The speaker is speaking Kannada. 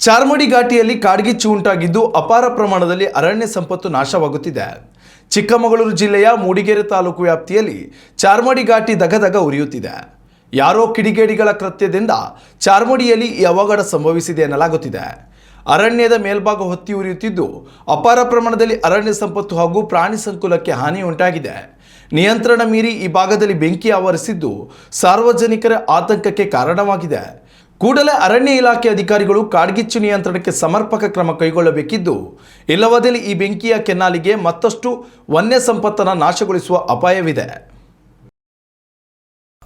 ಚಾರ್ಮಡಿ ಘಾಟಿಯಲ್ಲಿ ಕಾಡ್ಗಿಚ್ಚು ಉಂಟಾಗಿದ್ದು ಅಪಾರ ಪ್ರಮಾಣದಲ್ಲಿ ಅರಣ್ಯ ಸಂಪತ್ತು ನಾಶವಾಗುತ್ತಿದೆ. ಚಿಕ್ಕಮಗಳೂರು ಜಿಲ್ಲೆಯ ಮೂಡಿಗೆರೆ ತಾಲೂಕು ವ್ಯಾಪ್ತಿಯಲ್ಲಿ ಚಾರ್ಮಡಿ ಘಾಟಿ ದಗದಗ ಉರಿಯುತ್ತಿದೆ. ಯಾರೋ ಕಿಡಿಗೇಡಿಗಳ ಕೃತ್ಯದಿಂದ ಚಾರ್ಮಡಿಯಲ್ಲಿ ಈ ಅವಘಡ ಸಂಭವಿಸಿದೆ ಎನ್ನಲಾಗುತ್ತಿದೆ. ಅರಣ್ಯದ ಮೇಲ್ಭಾಗ ಹೊತ್ತಿ ಉರಿಯುತ್ತಿದ್ದು ಅಪಾರ ಪ್ರಮಾಣದಲ್ಲಿ ಅರಣ್ಯ ಸಂಪತ್ತು ಹಾಗೂ ಪ್ರಾಣಿ ಸಂಕುಲಕ್ಕೆ ಹಾನಿ ಉಂಟಾಗಿದೆ. ನಿಯಂತ್ರಣ ಮೀರಿ ಈ ಭಾಗದಲ್ಲಿ ಬೆಂಕಿ ಆವರಿಸಿದ್ದು ಸಾರ್ವಜನಿಕರ ಆತಂಕಕ್ಕೆ ಕಾರಣವಾಗಿದೆ. ಕೂಡಲೇ ಅರಣ್ಯ ಇಲಾಖೆ ಅಧಿಕಾರಿಗಳು ಕಾಡ್ಗಿಚ್ಚು ನಿಯಂತ್ರಣಕ್ಕೆ ಸಮರ್ಪಕ ಕ್ರಮ ಕೈಗೊಳ್ಳಬೇಕಿದ್ದು, ಇಲ್ಲವಾದಲ್ಲಿ ಈ ಬೆಂಕಿಯ ಕೆನ್ನಾಲಿಗೆ ಮತ್ತಷ್ಟು ವನ್ಯ ಸಂಪತ್ತನ್ನು ನಾಶಗೊಳಿಸುವ ಅಪಾಯವಿದೆ.